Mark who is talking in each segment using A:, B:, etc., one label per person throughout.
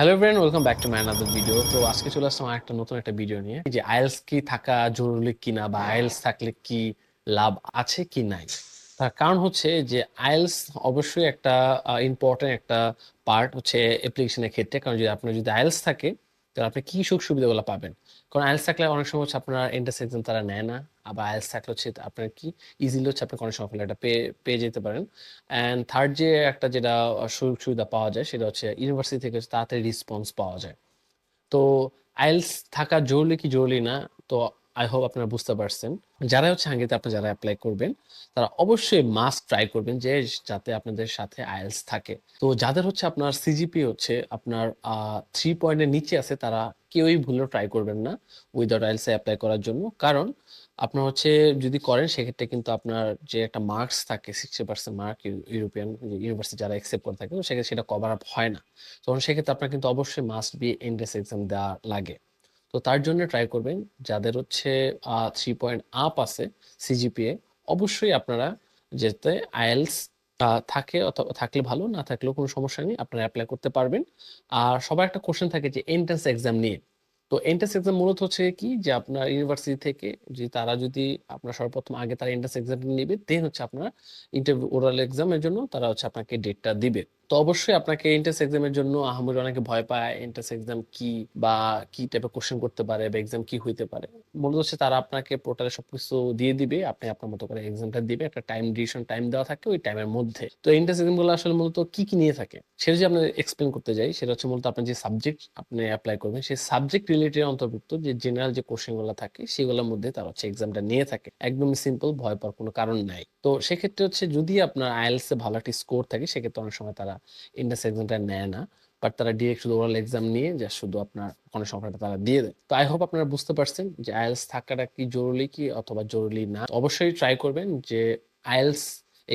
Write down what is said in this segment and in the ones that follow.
A: Hello friend welcome back to my another video তো আজকে চলে আসলাম একটা নতুন একটা ভিডিও নিয়ে। যে আইএলস কি থাকা জরুরি কিনা বা আইএলস থাকলে কি লাভ আছে কি নাই? তার কারণ হচ্ছে যে আইএলস অবশ্যই একটা ইম্পর্টেন্ট একটা পার্ট হচ্ছে অ্যাপ্লিকেশনের ক্ষেত্রে। কারণ যদি, আপনার যদি আইএলস থাকে তাহলে আপনি কি সুখ সুবিধাগুলো পাবেন? কারণ আইএলস থাকলে অনেক সময় হচ্ছে আপনার এন্ট্রান্স এক্সাম তারা নেয় না, আবার আয়েলস থাকলে হচ্ছে আপনার কি ইজিলি হচ্ছে আপনি অনেক সময় এটা পেয়ে পেয়ে যেতে পারেন। অ্যান্ড থার্ড যে একটা যেটা সুযোগ সুবিধা পাওয়া যায় সেটা হচ্ছে ইউনিভার্সিটি থেকে তাড়াতাড়ি রেসপন্স পাওয়া যায়। তো আইএলস থাকা জরুরি কি জরুরি না? তো আই হোপ আপনারা বুঝতে পারছেন। যারা হচ্ছে হাঙ্গেরিতে আপনি যারা অ্যাপ্লাই করবেন, তারা অবশ্যই মাস্ক ট্রাই করবেন যে যাতে আপনাদের সাথে আইএলস থাকে। তো যাদের হচ্ছে আপনার সিজিপি হচ্ছে, আপনার থ্রি পয়েন্টের নিচে আছে, তারা কেউই ভুলেও ট্রাই করবেন না উইদাউট আইএলস অ্যাপ্লাই করার জন্য। কারণ আপনার হচ্ছে যদি করেন, সেক্ষেত্রে কিন্তু আপনার যে একটা মার্কস থাকে sixty percent mark European university যারা অ্যাকসেপ্ট করে থাকে সেক্ষেত্রে সেটা কভার আপ হয় না। তখন সেক্ষেত্রে আপনার কিন্তু অবশ্যই মাস্ট বি এন্ট্রেন্স এক্সাম দেওয়া লাগে। তো তার জন্য ট্রাই করবেন যাদের হচ্ছে থ্রি পয়েন্ট আপ আছে সিজিপিএ অবশ্যই আপনারা যেতে আইএলস থাকে অথবা থাকলে ভালো, না থাকলেও কোনো সমস্যা নেই, আপনারা অ্যাপ্লাই করতে পারবেন। আর সবার একটা কোশ্চেন থাকে যে এন্ট্রান্স এক্সাম নিয়ে। তো এন্ট্রান্স এক্সাম মূলত হচ্ছে কি যে আপনার ইউনিভার্সিটি থেকে যে তারা যদি আপনার সর্বপ্রথম আগে তারা এন্ট্রান্স এক্সাম নেবে দেন হচ্ছে আপনার ইন্টারভিউ ওরাল এক্সামের জন্য তারা হচ্ছে আপনাকে ডেটটা দিবে। তো অবশ্যই আপনাকে এন্ট্রান্স এক্সামের জন্য আহামরি অনেকে ভয় পায় এন্ট্রান্স এক্সাম কি বা কি টাইপের কোশ্চেন করতে পারে বা এক্সাম কি হইতে পারে। মূলত হচ্ছে তারা আপনাকে পোর্টালে সবকিছু দিয়ে দিবে, আপনি আপনার মতো করে এক্সামটা দিবে, একটা টাইম ডিউরেশন টাইম দেওয়া থাকে ওই টাইমের মধ্যে। তো এন্ট্রান্স এক্সামগুলো আসলে মূলত কি কি নিয়ে থাকে? সেটা যদি আপনি এক্সপ্লেন করতে যাই, সেটা হচ্ছে মূলত আপনার যে সাবজেক্ট আপনি অ্যাপ্লাই করবেন, সেই সাবজেক্ট রিলেটেড অন্তর্ভুক্ত যে জেনারেল যে কোশ্চেনগুলো থাকে, সেগুলোর মধ্যে তারা হচ্ছে এক্সামটা নিয়ে থাকে। একদমই সিম্পল ভয় পাওয়ার কোনো কারণ নাই। তো সেক্ষেত্রে হচ্ছে যদি আপনার আইএলস এ ভালো একটা স্কোর থাকে, সেক্ষেত্রে অনেক সময় তারা এন্ট্রান্স এক্সামটা নেয় না বাট তারা ডিরেক্ট শুধু ওরাল এক্সাম নিয়ে যা শুধু আপনার কোনো সংখ্যাটা তারা দিয়ে দেয়। তো আই হোপ আপনারা বুঝতে পারছেন যে আইএলস থাকাটা কি জরুরি কি অথবা জরুরি না। অবশ্যই ট্রাই করবেন যে আইএলস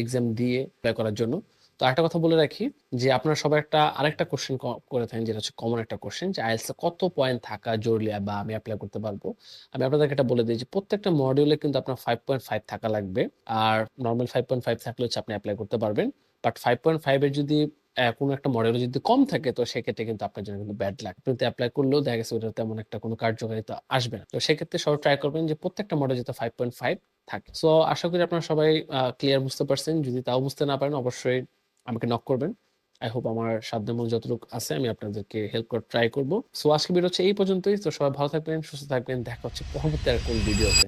A: এক্সাম দিয়ে অ্যাপ্লাই করার জন্য। তো একটা কথা বলে রাখি যে আপনারা সবাই একটা আরেকটা কোশ্চেন করে থাকেন যেটা হচ্ছে কমন একটা কোশ্চেন যে আইএলস কত পয়েন্ট থাকা জরুরি বা আমি অ্যাপ্লাই করতে পারব। আমি আপনাদেরকে এটা বলে দিই যে প্রত্যেকটা মডিউলে কিন্তু আপনার ফাইভ পয়েন্ট ফাইভ থাকা লাগবে, আর নর্মাল ফাইভ পয়েন্ট ফাইভ থাকলে হচ্ছে আপনি অ্যাপ্লাই করতে পারবেন। বাট ফাইভ পয়েন্ট ফাইভের যদি কোনো একটা মডেল যদি কম থাকে, তো সেক্ষেত্রে কিন্তু আপনার জন্য কিন্তু ব্যাড লাগ আপনি অ্যাপ্লাই করলেও দেখা গেছে ওটা তেমন একটা কোনো কার্যকারিতা আসবে না। তো সেক্ষেত্রে সবাই ট্রাই করবেন যে প্রত্যেকটা মডেল যাতে ফাইভ পয়েন্ট ফাইভ থাকে। সো আশা করি আপনারা সবাই ক্লিয়ার বুঝতে পারছেন। যদি তাও বুঝতে না পারেন, অবশ্যই আমাকে নক করবেন। আই হোপ আমার সাধ্যমূল যতটুকু আছে, আমি আপনাদেরকে হেল্প করার ট্রাই করব। সো আজকে ভিডিও হচ্ছে এই পর্যন্তই। তো সবাই ভালো থাকবেন, সুস্থ থাকবেন। দেখা হচ্ছে পরবর্তী আর কোন ভিডিওতে